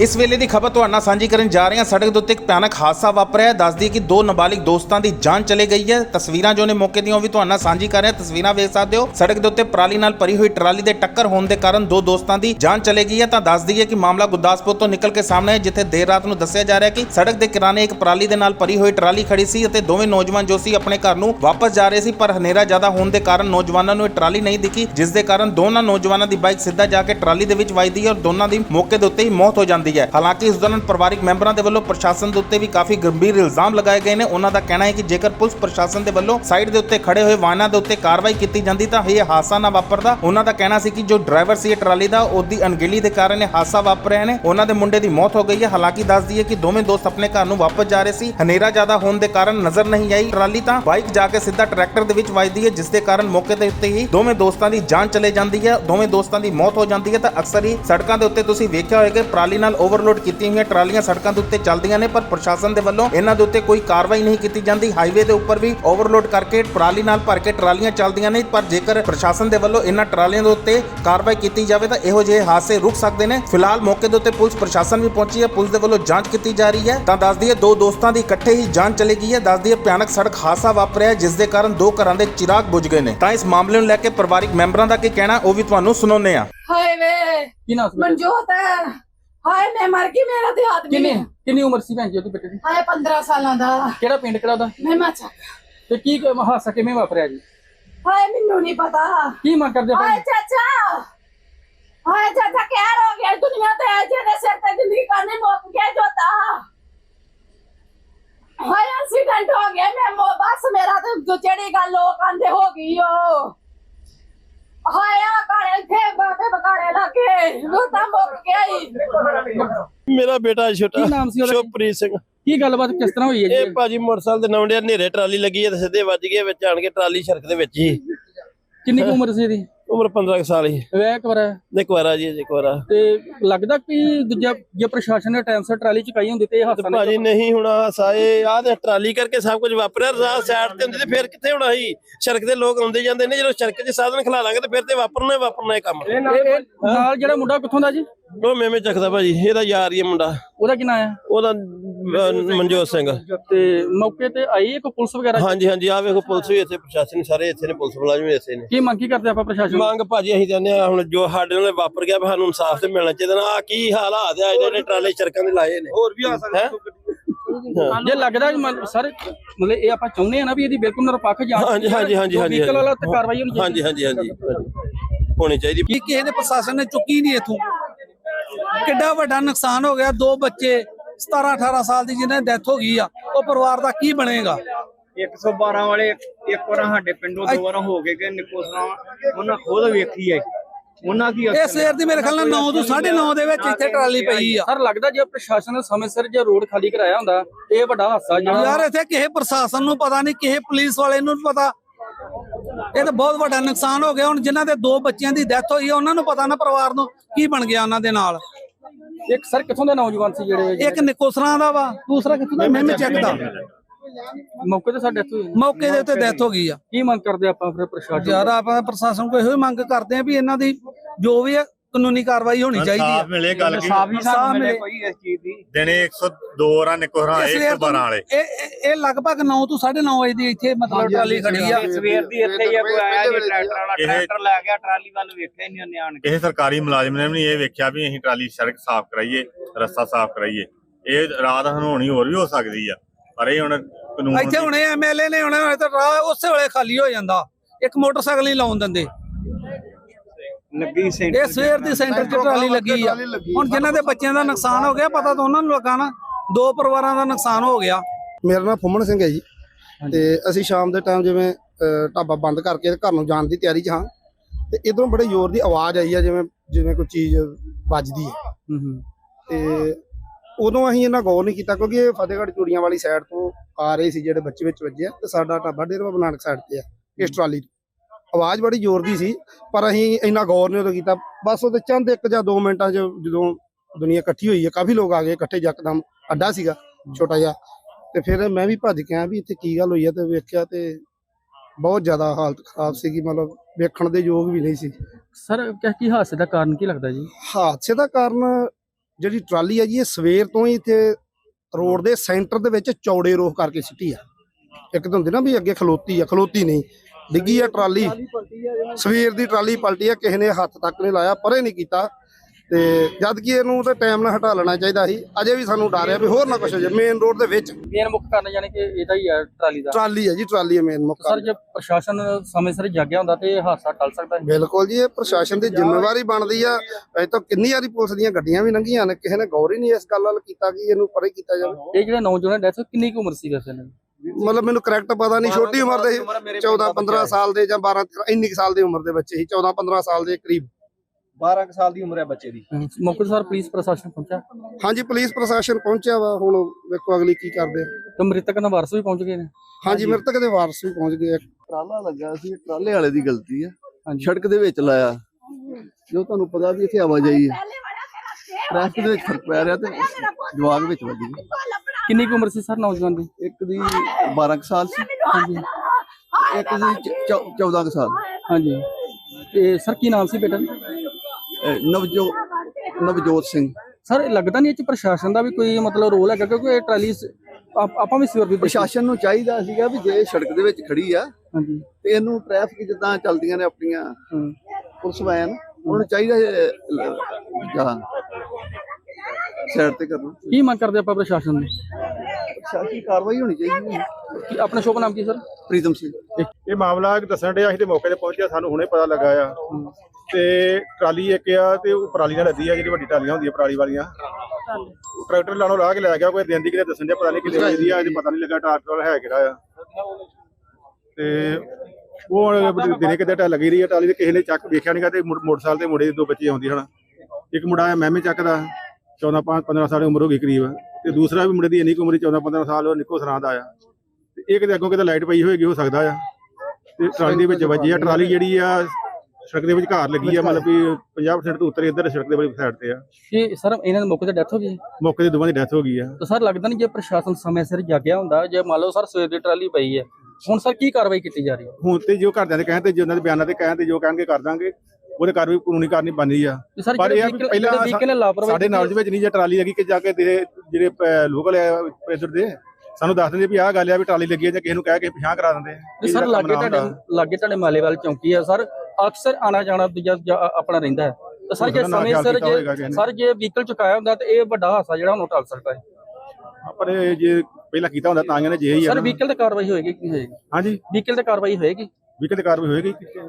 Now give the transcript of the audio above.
ਇਸ ਵੇਲੇ ਦੀ ਖਬਰ ਤੁਹਾਡੇ ਨਾਲ ਸਾਂਝੀ ਕਰਨ ਜਾ ਰਹੇ ਹਾਂ। ਸੜਕ ਦੇ ਉੱਤੇ ਇੱਕ ਭਿਆਨਕ ਹਾਦਸਾ ਵਾਪਰਿਆ ਹੈ। ਦੱਸਦੀ ਕਿ ਦੋ ਨਾਬਾਲਿਗ ਦੋਸਤਾਂ ਦੀ ਜਾਨ ਚਲੇ ਗਈ ਹੈ। ਤਸਵੀਰਾਂ ਜੋ ਨੇ ਮੌਕੇ ਦੀਆਂ ਉਹ ਵੀ ਤੁਹਾਡੇ ਨਾਲ ਸਾਂਝੀ ਕਰ ਰਹੇ ਹਾਂ। ਤਸਵੀਰਾਂ ਵੇਖ ਸਕਦੇ ਹੋ। ਸੜਕ ਦੇ ਉੱਤੇ ਪਰਾਲੀ ਨਾਲ ਭਰੀ ਹੋਈ ਟਰਾਲੀ ਦੇ ਟੱਕਰ ਹੋਣ ਦੇ ਕਾਰਨ ਦੋ ਦੋਸਤਾਂ ਦੀ ਜਾਨ ਚਲੇ ਗਈ ਹੈ। ਤਾਂ ਦੱਸਦੀ ਹੈ ਕਿ ਮਾਮਲਾ ਗੁਰਦਾਸਪੁਰ ਤੋਂ ਨਿਕਲ ਕੇ ਸਾਹਮਣੇ ਹੈ, ਜਿੱਥੇ ਦੇਰ ਰਾਤ ਨੂੰ ਦੱਸਿਆ ਜਾ ਰਿਹਾ ਕਿ ਸੜਕ ਦੇ ਕਿਨਾਰੇ ਇੱਕ ਪਰਾਲੀ ਦੇ ਨਾਲ ਭਰੀ ਹੋਈ ਟਰਾਲੀ ਖੜੀ ਸੀ ਅਤੇ ਦੋਵੇਂ ਨੌਜਵਾਨ ਜੋ ਸੀ ਆਪਣੇ ਘਰ ਨੂੰ ਵਾਪਸ ਜਾ ਰਹੇ ਸੀ, ਪਰ ਹਨੇਰਾ ਜ਼ਿਆਦਾ ਹੋਣ ਦੇ ਕਾਰਨ ਨੌਜਵਾਨਾਂ ਨੂੰ ਇਹ ਟਰਾਲੀ ਨਹੀਂ ਦਿਖੀ, ਜਿਸ ਦੇ ਕਾਰਨ ਦੋਨਾਂ ਨੌਜਵਾਨਾਂ ਦੀ ਬਾਈਕ ਸਿੱਧਾ ਜਾ ਕੇ ਟਰਾਲੀ ਦੇ ਵਿੱਚ ਵੱਜਦੀ ਹੈ ਔਰ ਦੋਨਾਂ ਦੀ ਮੌਕੇ ਦੇ ਉੱਤੇ ਹੀ ਮੌਤ ਹੋ ਜਾਂਦੀ ਹੈ। ਹਾਲਾਂਕਿ ਇਸ ਦੌਰਾਨ ਪਰਿਵਾਰਕ ਮੈਂਬਰਾਂ ਦੇ ਵੱਲੋਂ ਪ੍ਰਸ਼ਾਸਨ ਦੇ ਉੱਤੇ ਵੀ ਕਾਫੀ ਗੰਭੀਰ ਇਲਜ਼ਾਮ ਲਗਾਏ ਗਏ ਨੇ। ਉਹਨਾਂ ਦਾ ਕਹਿਣਾ ਹੈ ਕਿ ਜੇਕਰ ਪੁਲਿਸ ਪ੍ਰਸ਼ਾਸਨ ਦੇ ਵੱਲੋਂ ਸਾਈਡ ਦੇ ਉੱਤੇ ਖੜੇ ਹੋਏ ਵਾਹਨਾਂ ਦੇ ਉੱਤੇ ਕਾਰਵਾਈ ਕੀਤੀ ਜਾਂਦੀ ਤਾਂ ਇਹ ਹਾਦਸਾ ਨਾ ਵਾਪਰਦਾ। ਉਹਨਾਂ ਦਾ ਕਹਿਣਾ ਸੀ ਕਿ ਜੋ ਡਰਾਈਵਰ ਸੀ ਇਹ ਟਰਾਲੀ ਦਾ, ਉਹਦੀ ਅਣਗਹਿਲੀ ਦੇ ਕਾਰਨ ਇਹ ਹਾਦਸਾ ਵਾਪਰਿਆ ਨੇ। ਉਹਨਾਂ ਦੇ ਮੁੰਡੇ ਦੀ ਮੌਤ ਹੋ ਗਈ ਹੈ। ਹਾਲਾਂਕਿ ਦੱਸ ਦਈਏ ਕਿ ਦੋਵੇਂ ਦੋਸਤ ਆਪਣੇ ਘਰ ਨੂੰ ਵਾਪਸ ਜਾ ਰਹੇ ਸੀ। ਹਨੇਰਾ ਜ਼ਿਆਦਾ ਹੋਣ ਦੇ ਕਾਰਨ ਨਜ਼ਰ ਨਹੀਂ ਆਈ। ਟਰਾਲੀ ਤਾਂ ਬਾਈਕ ਜਾ ਕੇ ਸਿੱਧਾ ਟਰੈਕਟਰ ਦੇ ਵਿੱਚ ਵੱਜਦੀ ਹੈ, ਜਿਸ ਦੇ ਕਾਰਨ ਮੌਕੇ ਦੇ ਉੱਤੇ ਹੀ ਦੋਵੇਂ ਦੋਸਤਾਂ ਦੀ ਜਾਨ ਚਲੇ ਜਾਂਦੀ ਹੈ। ਦੋਵੇਂ ਦੋਸਤਾਂ ਦੀ ਮੌਤ ਹੋ ਜਾਂਦੀ ਹੈ ਤਾਂ ਅਕਸਰ ਹੀ ਸੜਕਾਂ ਦੇ ਉੱਤੇ ਤੁਸੀਂ ਵੇਖਿਆ ਹੋਵੇਗਾ ਟਰਾਲੀ ਨਾਲ ਓਵਰਲੋਡ ਕੀਤੀਆਂ ਹੋਈਆਂ ਟਰਾਲੀਆਂ ਸੜਕਾਂ ਦੇ ਉੱਤੇ ਚੱਲਦੀਆਂ ਨੇ ਪਰ ਪ੍ਰਸ਼ਾਸਨ ਦੇ ਵੱਲੋਂ ਇਹਨਾਂ ਦੇ ਉੱਤੇ ਕੋਈ ਕਾਰਵਾਈ ਨਹੀਂ ਕੀਤੀ ਜਾਂਦੀ। ਹਾਈਵੇ ਦੇ ਉੱਪਰ ਵੀ ਓਵਰਲੋਡ ਕਰਕੇ ਪਰਾਲੀ ਨਾਲ ਭਰ ਕੇ ਟਰਾਲੀਆਂ ਚੱਲਦੀਆਂ ਨੇ ਪਰ ਜੇਕਰ ਪ੍ਰਸ਼ਾਸਨ ਦੇ ਵੱਲੋਂ ਇਹਨਾਂ ਟਰਾਲੀਆਂ ਦੇ ਉੱਤੇ ਕਾਰਵਾਈ ਕੀਤੀ ਜਾਵੇ ਤਾਂ ਇਹੋ ਜਿਹੇ ਹਾਦਸੇ ਰੁਕ ਸਕਦੇ ਨੇ। ਫਿਲਹਾਲ ਮੌਕੇ ਦੇ ਉੱਤੇ ਪੁਲਿਸ ਪ੍ਰਸ਼ਾਸਨ ਵੀ ਪਹੁੰਚੀ ਹੈ ਪੁਲਿਸ ਦੇ ਵੱਲੋਂ ਜਾਂਚ ਕੀਤੀ ਜਾ ਰਹੀ ਹੈ। ਤਾਂ ਦੱਸ ਦਈਏ ਦੋ ਦੋਸਤਾਂ ਦੀ ਇਕੱਠੇ ਹੀ ਜਾਨ ਚਲੀ ਗਈ ਹੈ। ਦੱਸ ਦਈਏ ਭਿਆਨਕ ਸੜਕ ਹਾਦਸਾ ਵਾਪਰਿਆ ਜਿਸ ਦੇ ਕਾਰਨ ਦੋ ਘਰਾਂ ਦੇ ਚਿਰਾਗ ਬੁਝ ਗਏ ਨੇ। ਤਾਂ ਇਸ ਮਾਮਲੇ ਨੂੰ ਲੈ ਕੇ ਪਰਿਵਾਰਕ ਮੈਂਬਰਾਂ ਦਾ ਕੀ ਕਹਿਣਾ ਉਹ ਵੀ ਤੁਹਾਨੂੰ ਸੁਣਾਉਂਦੇ ਆ ਹਾਏ ਵੇ? ਮਨਜੋਤ ਹੈ। ਹਾਏ ਮੈਂ ਮਰ ਗਈ ਮੇਰਾ ਤੇ ਆਦਮੀ ਕਿੰਨੀ। ਕਿੰਨੀ ਉਮਰ ਸੀ ਭੈਣ ਜੀ ਉਹਦੀ ਬੇਟੇ ਦੀ? ਹਾਏ 15 ਸਾਲਾਂ ਦਾ। ਕਿਹੜਾ ਪਿੰਡ ਕਿਹੜਾ ਉਹਦਾ? ਮੈਂ ਮਾਚਾ ਤੇ ਕੀ ਕ- ਹਾਦਸਾ ਕਿਵੇਂ ਵਾਪਰਿਆ ਜੀ? ਹਾਏ ਮੈਨੂੰ ਨਹੀਂ ਪਤਾ। ਕੀ ਮੰਗ ਕਰਦੇ ਹਾਏ ਭਾਈ ਚਾਚਾ। ਹਾਏ ਚਾਚਾ ਕਹਿ ਹੋ ਗਿਆ ਦੁਨੀਆ ਤੇ ਜਿਹਦੇ ਸਿਰ ਤੇ ਜ਼ਿੰਦਗੀ ਕਰਨੀ ਮੁੱਕ ਗਿਆ ਜੋਤਾ। ਹਾਏ ਐਕਸੀਡੈਂਟ ਹੋ ਗਿਆ ਮੈਂ ਬਸ ਮੇਰਾ ਤੇ ਜਿਹੜੀ ਗੱਲ ਲੋਕ ਆਂਦੇ ਹੋ ਗਈ ਓ। ਹਾਏ ਆ ਕਾਲੇ ਥੇ ਬਾਬੇ ਬਕਾਲੇ ਲਾਗੇ ਉਹ ਤਾਂ ਮੁੱਕ ਗਿਆ ਹੀ। ਮੇਰਾ ਬੇਟਾ ਛੋਟਾ ਕੀ ਨਾਮ ਸੀ ਉਹਦਾ? ਸ਼ੁਭਪ੍ਰੀਤ ਸਿੰਘ। ਕੀ ਗੱਲਬਾਤ ਕਿਸ ਤਰ੍ਹਾਂ ਹੋਈ ਹੈ ਇਹ ਜੀ ਭਾਜੀ ਮੋਟਰਸਾਈਕਲ ਦੇ ਨਵੰਡੇ ਹਨੇਰੇ ਟਰਾਲੀ ਲੱਗੀ ਹੈ ਤੇ ਸਿੱਧੇ ਵੱਜ ਗਏ ਵਿੱਚ ਆਣ ਕੇ ਟਰਾਲੀ ਸੜਕ ਦੇ ਵਿੱਚ ਹੀ। ਕਿੰਨੀ ਕੁ ਉਮਰ ਸੀ ਇਹਦੀ? ਉਮਰ 15 ਕੁ ਸਾਲ ਹੀ। ਵਿਆਹ ਕਰਾ ਨੇ ਕੁਆਰਾ ਜੀ ਅਜੇ ਕੁਆਰਾ ਤੇ ਲੱਗਦਾ ਕਿ ਦੂਜਾ ਜੇ ਪ੍ਰਸ਼ਾਸਨ ਨੇ ਟਾਈਮ ਸਿਰ ਟਰਾਲੀ ਚੁਕਾਈ ਹੁੰਦੀ ਤੇ ਇਹ ਹਾਦਸਾ ਭਾਜੀ ਨਹੀਂ ਹੁਣ ਸਾਏ ਆਹ ਤੇ ਟਰਾਲੀ ਕਰਕੇ ਸਭ ਕੁਝ ਵਾਪਰਿਆ ਰਾਹ ਸਾਈਡ ਤੇ ਹੁੰਦੀ ਤੇ ਫਿਰ ਕਿੱਥੇ ਹੋਣਾ ਸੀ? ਸੜਕ ਦੇ ਲੋਕ ਆਉਂਦੇ ਜਾਂਦੇ ਨੇ ਜਦੋਂ ਸੜਕ 'ਚ ਸਾਧਨ ਖਲਾ ਲਾਂਗੇ ਤੇ ਫਿਰ ਤੇ ਵਾਪਰਨਾ ਵਾਪਰਨਾ ਇਹ ਕੰਮ। ਨਾਲ ਜਿਹੜਾ ਮੁੰਡਾ ਕਿੱਥੋਂ ਦਾ ਜੀ? ਉਹ ਮੇਵੇਂ ਚੱਕਦਾ ਭਾਜੀ ਇਹਦਾ ਯਾਰ ਹੀ ਹੈ ਮੁੰਡਾ। ਉਹਦਾ ਕੀ ਨਾਂ ਹੈ ਉਹਦਾ ਅਹ, ਮਨਜੋਤ ਸਿੰਘ। ਤੇ ਮੌਕੇ ਤੇ ਆਈ ਇੱਕ ਪੁਲਿਸ ਵਗੈਰਾ? ਹਾਂਜੀ ਹਾਂਜੀ ਆ ਵੇਖੋ ਪੁਲਿਸ ਵੀ ਇੱਥੇ ਪ੍ਰਸ਼ਾਸਨ ਸਾਰੇ ਇੱਥੇ ਨੇ ਪੁਲਿਸ ਮੁਲਾਜ਼ਮ ਵੀ ਇੱਥੇ ਨੇ। ਕੀ ਮੰਗ ਕੀ ਕਰਦੇ ਆਪਾਂ ਪ੍ਰਸ਼ਾਸਨ ਤੋਂ? ਮੰਗ ਭਾਜੀ ਅਸੀਂ ਕਹਿੰਦੇ ਆ ਹੁਣ ਜੋ ਸਾਡੇ ਨਾਲ ਵਾਪਰ ਗਿਆ ਵੀ ਸਾਨੂੰ ਇਨਸਾਫ ਤੇ ਮਿਲਣਾ ਚਾਹੀਦਾ ਨਾ। ਆ ਕੀ ਹਾਲਾਤ ਆ ਜਿਹੜੇ ਟਰਾਲੇ ਚਰਕਾਂ ਦੇ ਲਾਏ ਨੇ। ਹੋਰ ਵੀ ਆ ਸਕਦਾ ਜੇ ਲੱਗਦਾ ਸਰ ਮਤਲਬ ਇਹ ਆਪਾਂ ਚਾਹੁੰਦੇ ਆ ਨਾ ਵੀ ਇਹਦੀ ਬਿਲਕੁਲ ਨਿਰਪੱਖ ਜਾਂਚ ਹਾਂਜੀ ਹਾਂਜੀ ਹਾਂਜੀ ਹਾਂਜੀ vehicle ਵਾਲਾ ਤੇ ਕਾਰਵਾਈ ਹੋਣੀ ਚਾਹੀਦੀ ਹਾਂਜੀ ਹਾਂਜੀ ਹਾਂਜੀ ਹੋਣੀ ਚਾਹੀਦੀ। ਕੀ ਕਿਸੇ ਦੇ ਪ੍ਰਸ਼ਾਸਨ ਨੇ ਚੁੱਕੀ ਨਹੀਂ ਇਥੋਂ। ਕਿੱਡਾ ਵੱਡਾ ਨੁਕਸਾਨ ਹੋ ਗਿਆ। ਦੋ ਬੱਚੇ 17 18 ਸਾਲ ਦੀ ਜਿਹਨਾਂ ਦੀ ਡੈਥ ਹੋ ਗਈ ਆ ਉਹ ਪਰਿਵਾਰ ਦਾ ਕੀ ਬਣੇਗਾ? 112 ਵਾਲੇ ਇੱਕ ਵਾਰ ਸਾਡੇ ਪਿੰਡੋਂ ਦੋ ਵਾਰ ਹੋ ਕੇ ਗਏ ਨਿਕੋਸਰਾ ਉਹਨਾਂ ਖੁਦ ਵੇਖੀ ਹੈ ਉਹਨਾਂ ਦੀ ਇਹ ਸਵੇਰ ਦੀ ਮੇਰੇ ਖਿਆਲ ਨਾਲ 9 ਤੋਂ 9:30 ਦੇ ਵਿੱਚ ਇੱਥੇ ਟਰਾਲੀ ਪਈ ਆ। ਸਰ ਲੱਗਦਾ ਜੇ ਪ੍ਰਸ਼ਾਸਨ ਨੇ ਸਮੇਂ ਸਿਰ ਜੇ ਰੋਡ ਖਾਲੀ ਕਰਾਇਆ ਹੁੰਦਾ ਇਹ ਵੱਡਾ ਹਾਦਸਾ ਜਿਹੜਾ ਯਾਰ ਇੱਥੇ ਕਿਸੇ ਪ੍ਰਸ਼ਾਸਨ ਨੂੰ ਪਤਾ ਨਹੀਂ ਕਿਸੇ ਪੁਲਿਸ ਵਾਲੇ ਨੂੰ ਪਤਾ। ਇਹ ਤਾਂ ਬਹੁਤ ਵੱਡਾ ਨੁਕਸਾਨ ਹੋ ਗਿਆ। ਹੁਣ ਜਿਨ੍ਹਾਂ ਦੇ ਦੋ ਬੱਚਿਆਂ ਦੀ ਡੈਥ ਹੋਈ ਆ ਉਹਨਾਂ ਨੂੰ ਪਤਾ ਨਾ ਪਰਿਵਾਰ ਨੂੰ ਕੀ ਬਣ ਗਿਆ ਉਹਨਾਂ ਦੇ ਨਾਲ। ਇੱਕ ਸਰ ਕਿੱਥੋਂ ਦੇ ਨੌਜਵਾਨ ਸੀ ਜਿਹੜੇ ਇੱਕ ਨਿਕੋਸਰਾਂ ਦਾ ਵਾ। ਦੂਸਰਾ ਕਿੱਥੋਂ ਦਾ? ਮੈਂ ਚੈੱਕ ਦਾ। ਮੌਕੇ ਤੇ ਸਾਡੇ ਇੱਥੇ। ਮੌਕੇ ਦੇ ਉੱਤੇ ਡੈਥ ਹੋ ਗਈ ਆ। ਕੀ ਮੰਗ ਕਰਦੇ ਆਪਾਂ ਫਿਰ ਪ੍ਰਸ਼ਾਸਨ ਯਾਰ ਆਪਾਂ ਪ੍ਰਸ਼ਾਸਨ ਕੋਲ ਇਹੋ ਹੀ ਮੰਗ ਕਰਦੇ ਆ ਵੀ ਇਹਨਾਂ ਦੀ ਜੋ ਵੀ ਕਾਨੂੰਨੀ ਕਾਰਵਾਈ ਹੋਣੀ ਚਾਹੀਦੀ ਹੈ ਮਿਲੇ ਗੱਲ ਕੀ? ਸਾਫ਼ ਹੀ ਸਾਫ਼ ਸਾਨੂੰ ਮਿਲੇ। ਕੋਈ ਇਸ ਚੀਜ਼ ਦੀ। ਦਿਨੇ 102 ਰਾਂ ਨਿਕੋਰਾਂ ਇਹ ਸਵੇਰ 112 ਵਾਲੇ। ਇਹ ਇਹ- ਲਗਭਗ 9 ਤੋਂ 9:30 ਵਜੇ ਦੀ ਇੱਥੇ ਮਤਲਬ ਟਰਾਲੀ ਖੜੀ ਆ। ਸਵੇਰ ਦੀ ਇੱਥੇ ਹੀ ਆ, ਕੋਈ ਆਇਆ ਨਹੀਂ ਟਰੈਕਟਰ ਵਾਲਾ ਟਰੈਕਟਰ ਲੈ ਗਿਆ ਟਰਾਲੀ ਵੱਲ ਵੇਖਿਆ ਹੀ ਨਹੀਂ ਉਹਨੇ ਆਣ ਕੇ। ਕਿਸੇ ਸਰਕਾਰੀ ਮੁਲਾਜ਼ਮ ਨੇ ਵੀ ਇਹ ਵੇਖਿਆ ਵੀ ਅਸੀਂ ਟਰਾਲੀ ਸੜਕ ਸਾਫ਼ ਕਰਾਈਏ ਰਸਤਾ ਸਾਫ਼ ਕਰਾਈਏ। ਇਹ ਰਾਤ ਹਨੋਣੀ ਹੋਰ ਵੀ ਹੋ ਸਕਦੀ ਆ ਪਰ ਇਹ ਹੁਣ ਕਾਨੂੰਨ ਇੱਥੇ ਹੁਣੇ ਐਮਐਲਏ ਨੇ ਹੁਣੇ ਹੋਏ ਤਾਂ ਰਾਹ ਉਸੇ ਵੇਲੇ ਖਾਲੀ ਹੋ ਜਾਂਦਾ। ਇੱਕ ਮੋਟਰਸਾਈਕਲ ਹੀ ਲਾਉਣ ਦਿੰਦੇ। ਲੱਗੀ ਸੈਂਟਰ ਇਹ ਸਵੇਰ ਦੀ ਸੈਂਟਰ 'ਚ ਟਰਾਲੀ ਲੱਗੀ ਆ। ਹੁਣ ਜਿਨ੍ਹਾਂ ਦੇ ਬੱਚਿਆਂ ਦਾ ਨੁਕਸਾਨ ਹੋ ਗਿਆ ਪਤਾ ਤਾਂ ਉਹਨਾਂ ਨੂੰ ਲੱਗਾ ਨਾ। ਦੋ ਪਰਿਵਾਰਾਂ ਦਾ ਨੁਕਸਾਨ ਹੋ ਗਿਆ। ਮੇਰਾ ਨਾਮ ਫੁੰਮਣ ਸਿੰਘ ਹੈ ਜੀ। ਤੇ ਅਸੀਂ ਸ਼ਾਮ ਦੇ ਟਾਈਮ ਜਿਵੇਂ ਢਾਬਾ ਬੰਦ ਕਰਕੇ ਘਰ ਨੂੰ ਜਾਣ ਦੀ ਤਿਆਰੀ 'ਚ ਹਾਂ। ਤੇ ਇਧਰੋਂ ਬੜੇ ਜ਼ੋਰ ਦੀ ਆਵਾਜ਼ ਆਈ ਆ ਜਿਵੇਂ ਜਿਵੇਂ ਕੋਈ ਚੀਜ਼ ਵੱਜਦੀ ਹੈ ਤੇ ਉਦੋਂ ਅਸੀਂ ਇਹਨਾਂ ਗੌਰ ਨਹੀਂ ਕੀਤਾ ਕਿਉਂਕਿ ਇਹ ਫਤਿਹਗੜ੍ਹ ਚੂੜੀਆਂ ਵਾਲੀ ਸਾਈਡ ਤੋਂ ਆ ਰਹੇ ਸੀ ਜਿਹੜੇ ਬੱਚੇ ਵਿੱਚ ਵੱਜੇ ਆ ਤੇ ਸਾਡਾ ਢਾਬਾ ਡੇਰਾ ਬਾਬਾ ਨਾਨਕ ਸਾਈਡ ਤੇ ਆ ਇਸ ਟਰਾਲੀ ਤੋਂ। ਆਵਾਜ਼ ਬੜੀ ਜ਼ੋਰ ਦੀ ਸੀ ਪਰ ਅਸੀਂ ਇੰਨਾ ਗੌਰ ਨਹੀਂ ਉਦੋਂ ਕੀਤਾ। ਬਸ ਉਹਦੇ ਚੰਦ ਇੱਕ ਜਾਂ 2 ਮਿੰਟਾਂ 'ਚ ਜਦੋਂ ਦੁਨੀਆ ਇਕੱਠੀ ਹੋਈ ਹੈ ਕਾਫੀ ਲੋਕ ਆ ਗਏ ਇਕੱਠੇ ਯਕਦਮ ਅੱਡਾ ਸੀਗਾ ਛੋਟਾ ਜਿਹਾ। ਤੇ ਫਿਰ ਮੈਂ ਵੀ ਭੱਜ ਕੇ ਆਇਆ ਵੀ ਇੱਥੇ ਕੀ ਗੱਲ ਹੋਈ ਹੈ ਤੇ ਵੇਖਿਆ ਤੇ ਬਹੁਤ ਜ਼ਿਆਦਾ ਹਾਲਤ ਖਰਾਬ ਸੀਗੀ ਮਤਲਬ ਵੇਖਣ ਦੇ ਯੋਗ ਵੀ ਨਹੀਂ ਸੀ। ਸਰ ਕਿਆ ਕੀ ਹਾਦਸੇ ਦਾ ਕਾਰਨ ਕੀ ਲੱਗਦਾ ਜੀ? ਹਾਦਸੇ ਦਾ ਕਾਰਨ ਜਿਹੜੀ ਟਰਾਲੀ ਆ ਜੀ ਇਹ ਸਵੇਰ ਤੋਂ ਹੀ ਇੱਥੇ ਰੋਡ ਦੇ ਸੈਂਟਰ ਦੇ ਵਿੱਚ ਚੌੜੇ ਰੋਹ ਕਰਕੇ ਸਿੱਟੀ ਆ। ਇੱਕ ਤਾਂ ਹੁੰਦੀ ਨਾ ਵੀ ਅੱਗੇ ਖਲੋਤੀ ਆ ਖਲੋਤੀ ਨਹੀਂ। ਡਿੱਗੀ ਆ ਟਰਾਲੀ। ਸਵੇਰ ਦੀ ਟਰਾਲੀ ਪਲਟੀ ਆ ਕਿਸੇ ਨੇ ਹੱਥ ਤੱਕ ਨਹੀਂ ਲਾਇਆ ਪਰੇ ਨਹੀਂ ਕੀਤਾ। ਤੇ ਜਦ ਕਿ ਇਹਨੂੰ ਤੇ ਟਾਈਮ ਨਾਲ ਹਟਾ ਲੈਣਾ ਚਾਹੀਦਾ ਸੀ। ਅਜੇ ਵੀ ਸਾਨੂੰ ਡਰ ਆ ਵੀ ਹੋਰ ਨਾ ਕੁਛ ਹੋ ਜਾਏ ਮੇਨ ਰੋਡ ਦੇ ਵਿੱਚ। ਮੇਨ ਮੁੱਖ ਕਾਰਨ ਯਾਨੀ ਕਿ ਇਹਦਾ ਹੀ ਹੈ ਟਰਾਲੀ ਦਾ। ਟਰਾਲੀ ਹੈ ਜੀ ਟਰਾਲੀ ਹੈ ਮੇਨ ਮੁੱਖ ਸਰ ਜੇ ਪ੍ਰਸ਼ਾਸਨ ਸਮੇਂ ਸਿਰ ਜਾਗਿਆ ਹੁੰਦਾ ਤੇ ਇਹ ਹਾਦਸਾ ਟਲ ਸਕਦਾ ਹੈ? ਬਿਲਕੁਲ ਜੀ ਇਹ ਪ੍ਰਸ਼ਾਸਨ ਦੀ ਜ਼ਿੰਮੇਵਾਰੀ ਬਣਦੀ ਆ। ਅਜੇ ਤਾਂ ਕਿੰਨੀ ਵਾਰੀ ਪੁਲਿਸ ਦੀਆਂ ਗੱਡੀਆਂ ਵੀ ਲੰਘੀਆਂ ਨੇ ਕਿਸੇ ਨੇ ਗੌਰ ਹੀ ਨਹੀਂ ਇਸ ਗੱਲ ਵੱਲ ਕੀਤਾ ਕਿ ਇਹਨੂੰ ਪਰੇ ਕੀਤਾ ਜਾਵੇ। ਇਹ ਜਿਹੜੇ ਨੌਜਵਾਨ ਡੈਥ ਕਿੰਨੀ ਕੁ ਉਮਰ ਸੀ ਵੈਸੇ ਇਹਨਾਂ ਦੀ? ਮਤਲਬ ਮੈਨੂੰ ਕਰੈਕਟ ਪਤਾ ਨਹੀਂ ਛੋਟੀ ਉਮਰ ਦੇ 14 15 ਸਾਲ ਦੇ ਜਾਂ 12 13 ਇੰਨੀ ਕੁ ਸਾਲ ਦੀ ਉਮਰ ਦੇ ਬੱਚੇ ਸੀ 14 15 ਸਾਲ ਦੇ ਕਰੀਬ। 12 ਸਾਲ ਦੀ ਉਮਰ ਹੈ ਬੱਚੇ ਦੀ। ਮੌਕੇ ਸਰ ਪੁਲਿਸ ਪ੍ਰਸ਼ਾਸਨ ਪਹੁੰਚਿਆ? ਹਾਂਜੀ ਪੁਲਿਸ ਪ੍ਰਸ਼ਾਸਨ ਪਹੁੰਚਿਆ ਵਾ ਹੁਣ ਵੇਖੋ ਅਗਲੀ ਕੀ ਕਰਦੇ। ਤੇ ਮ੍ਰਿਤਕ ਦਾ ਵਾਰਸ ਵੀ ਪਹੁੰਚ ਗਏ ਨੇ? ਹਾਂਜੀ ਮ੍ਰਿਤਕ ਦੇ ਵਾਰਸ ਵੀ ਪਹੁੰਚ ਗਏ। ਟਰਾਲਾ ਲੱਗਾ ਸੀ ਟਰਾਲੇ ਵਾਲੇ ਦੀ ਗਲਤੀ ਹੈ ਹਾਂਜੀ। ਸੜਕ ਦੇ ਵਿੱਚ ਲਾਇਆ। ਜੋ ਤੁਹਾਨੂੰ ਪਤਾ ਵੀ ਇੱਥੇ ਆਵਾਜਾਈ ਹੈ ਟ੍ਰੈਫਿਕ ਦੇ ਵਿੱਚ ਫ਼ਰਕ ਪੈ ਰਿਹਾ ਤੇ ਜਵਾਗ ਵਿੱਚ ਵੱਜ ਗਈ। ਕਿੰਨੀ ਕੁ ਉਮਰ ਸੀ ਸਰ ਨੌਜਵਾਨ ਦੀ? ਇੱਕ ਦੀ 12 ਕੁ ਸਾਲ ਸੀ। ਇੱਕ ਦੀ 14 ਕੁ ਸਾਲ। ਹਾਂਜੀ। ਤੇ ਸਰ ਕੀ ਨਾਮ ਸੀ ਬੇਟਾ? ਅਹ ਨਵਜੋ ਨਵਜੋਤ ਸਿੰਘ। ਸਰ ਇਹ ਲੱਗਦਾ ਨਹੀਂ ਇਹ ਚ ਪ੍ਰਸ਼ਾਸਨ ਦਾ ਵੀ ਕੋਈ ਮਤਲਬ ਰੋਲ ਹੈਗਾ ਕਿਉਂਕਿ ਇਹ ਟਰਾਲੀ ਸ- ਆਪ- ਆਪਾਂ ਵੀ ਸਿਰ ਪ੍ਰਸ਼ਾਸਨ ਨੂੰ ਚਾਹੀਦਾ ਸੀਗਾ ਵੀ ਜੇ ਸੜਕ ਦੇ ਵਿੱਚ ਖੜੀ ਆ ਹਾਂਜੀ। ਤੇ ਇਹਨੂੰ ਟ੍ਰੈਫਿਕ ਜਿੱਦਾਂ ਚੱਲਦੀਆਂ ਨੇ ਆਪਣੀਆਂ। ਪੁਲਿਸ ਵੈਨ ਉਹਨਾਂ ਨੂੰ ਚਾਹੀਦਾ ਜਾਂ ਸਾਈਡ ਤੇ ਕਰਨਾ। ਕੀ ਮੰਗ ਕਰਦੇ ਆਪਾਂ ਪ੍ਰਸ਼ਾਸਨ ਨੂੰ? ਪ੍ਰਸ਼ਾਸਨੀ ਕਾਰਵਾਈ ਹੋਣੀ ਚਾਹੀਦੀ ਹੈ? ਆਪਣਾ ਸ਼ੁਭ ਨਾਮ ਕੀ ਸਰ? ਪ੍ਰੀਤਮ ਸਿੰਘ। ਇਹ ਮਾਮਲਾ ਦੱਸਣ ਡਿਆ ਅਸੀਂ ਤੇ ਮੌਕੇ ਤੇ ਪਹੁੰਚਿਆ ਸਾਨੂੰ ਹੁਣੇ ਪਤਾ ਲੱਗਾ ਆ। ਤੇ ਟਰਾਲੀ ਇੱਕ ਆ ਤੇ ਉਹ ਪਰਾਲੀ ਨਾਲ ਲੱਦੀ ਆ ਜਿਹੜੀ ਵੱਡੀ ਟਰਾਲੀਆਂ ਹੁੰਦੀਆਂ ਪਰਾਲੀ ਵਾਲੀਆਂ। ਟਰੈਕਟਰ ਲਾਣੋ ਲਾ ਕੇ ਲੈ ਗਿਆ ਕੋਈ ਦਿਨ ਦੀ ਕਿਤੇ ਦੱਸਣ ਡਿਆ ਪਤਾ ਨਹੀਂ ਕਿਤੇ ਦੀ ਆ ਅਜੇ ਪਤਾ ਨਹੀਂ ਲੱਗਾ ਟਰੈਕਟਰ ਹੈ ਕਿਹੜਾ ਆ। ਤੇ ਉਹ ਦਿਨੇ ਕਿਤੇ ਟਾ ਲੱਗੀ ਰਹੀ ਆ ਟਰਾਲੀ ਤੇ ਕਿਸੇ ਨੇ ਚੱਕ ਵੇਖਿਆ ਨਹੀਂਗਾ ਤੇ ਮੋਟਰਸਾਈਕਲ ਤੇ ਮੁੰਡੇ ਦੇ ਦੋ ਬੱਚੇ ਆਉਂਦੀ ਹਨ। ਇੱਕ ਮੁੰਡਾ ਆ ਮਹਿਮੇ ਚੱਕਦਾ 14 ਪੰਜ 15 ਸਾਲ ਦੀ ਉਮਰ ਹੋ ਗਈ ਕਰੀਬ। ਤੇ ਦੂਸਰਾ ਵੀ ਮੁੰਡੇ ਦੀ ਇੰਨੀ ਕੁ ਉਮਰ 14 15 ਸਾਲ ਉਹ ਨਿੱਕੋ ਸਰਾਂ ਦਾ ਆ ਤੇ ਇਹ ਕਿਤੇ ਅੱਗੋਂ ਕਿਤੇ ਲਾਈਟ ਪਈ ਹੋਏਗੀ ਹੋ ਸਕਦਾ ਆ। ਤੇ ਟਰਾਲੀ ਦੇ ਵਿੱਚ ਵੱਜੀ ਆ ਟਰਾਲੀ ਜਿਹੜੀ ਆ ਸੜਕ ਦੇ ਵਿੱਚ ਘਾਰ ਲੱਗੀ ਆ ਮਤਲਬ ਵੀ 50% ਤੋਂ ਉੱਤਰ ਇੱਧਰ ਸੜਕ ਦੇ ਵਾਲੀ ਸਾਈਡ ਤੇ ਆ। ਕਿ ਸਰ ਇਹਨਾਂ ਦੇ ਮੌਕੇ ਤੇ ਡੈਥ ਹੋ ਗਈ? ਮੌਕੇ ਤੇ ਦੋਵਾਂ ਦੀ ਡੈਥ ਹੋ ਗਈ ਆ। ਤਾਂ ਸਰ ਲੱਗਦਾ ਨਹੀਂ ਜੇ ਪ੍ਰਸ਼ਾਸਨ ਸਮੇਂ ਸਿਰ ਜਾਗਿਆ ਹੁੰਦਾ ਜੇ ਮੰਨ ਲਓ ਸਰ ਸਵੇਰ ਦੀ ਟਰਾਲੀ ਪਈ ਹੈ ਹੁਣ ਸਰ ਕੀ ਕਾਰਵਾਈ ਕੀਤੀ ਜਾ ਰਹੀ ਹੈ? ਹੁਣ ਤੇ ਜੋ ਘਰਦਿਆਂ ਦੇ ਕਹਿਣ ਤੇ ਜੋ ਉਹਨਾਂ ਦੇ ਬਿਆਨਾਂ ਤੇ ਕਹਿਣ ਤੇ ਜੋ ਕਹਿਣਗੇ ਕਰ ਦਾਂਗੇ। ਉਹਦੇ ਕਾਰਵਾਈ ਕਾਨੂੰਨੀ ਕਾਰਨੀ ਬਣਦੀ ਆ। ਪਰ ਇਹ ਪਹਿਲਾਂ ਸਾਡੇ ਨਾਲ ਦੇ ਵਿੱਚ ਨਹੀਂ ਜੇ ਟਰਾਲੀ ਲੱਗੀ ਕਿ ਜਾ ਕੇ ਜਿਹੜੇ ਲੋਕਲ ਆ ਪ੍ਰੈਸ਼ਰ ਦੇ ਸਾਨੂੰ ਦੱਸ ਦਿੰਦੇ ਵੀ ਆਹ ਗੱਲ ਆ ਵੀ ਟਰਾਲੀ ਲੱਗੀ ਆ ਜਾਂ ਕਿਸੇ ਨੂੰ ਕਹਿ ਕੇ ਪਿਛਾਂ ਕਰਾ ਦਿੰਦੇ ਤੇ ਸਰ ਲਾਗੇ ਤੁਹਾਡੇ ਲਾਗੇ ਤੁਹਾਡੇ ਮਾਲੇਵਾਲ ਚੌਂਕੀ ਆ। ਸਰ ਅਕਸਰ ਆਣਾ ਜਾਣਾ ਆਪਣਾ ਰਹਿੰਦਾ ਹੈ। ਤਾਂ ਸਰ ਜੇ ਸਮੇਂ ਸਿਰ ਜੇ। ਸਰ ਜੇ ਵਹੀਕਲ ਚੁਕਾਇਆ ਹੁੰਦਾ ਤੇ ਇਹ ਵੱਡਾ ਹਾਦਸਾ ਜਿਹੜਾ ਹੁਣ ਟਲ ਸਕਦਾ ਹੈ। ਪਰ ਇਹ ਜੇ ਪਹਿਲਾਂ ਕੀਤਾ ਹੁੰਦਾ ਤਾਂ ਇਹਨੇ ਜੇ ਹੀ ਆ ਸਰ। ਵਹੀਕਲ ਤੇ ਕਾਰਵਾਈ ਹੋਏਗੀ ਕਿ ਹੋਏਗੀ? ਹਾਂਜੀ। ਵਹੀਕਲ ਤੇ ਕਾਰਵਾਈ ਹੋਏਗੀ? ਵੀ ਕਿਤੇ ਕਾਰਵਾਈ ਹੋਏਗੀ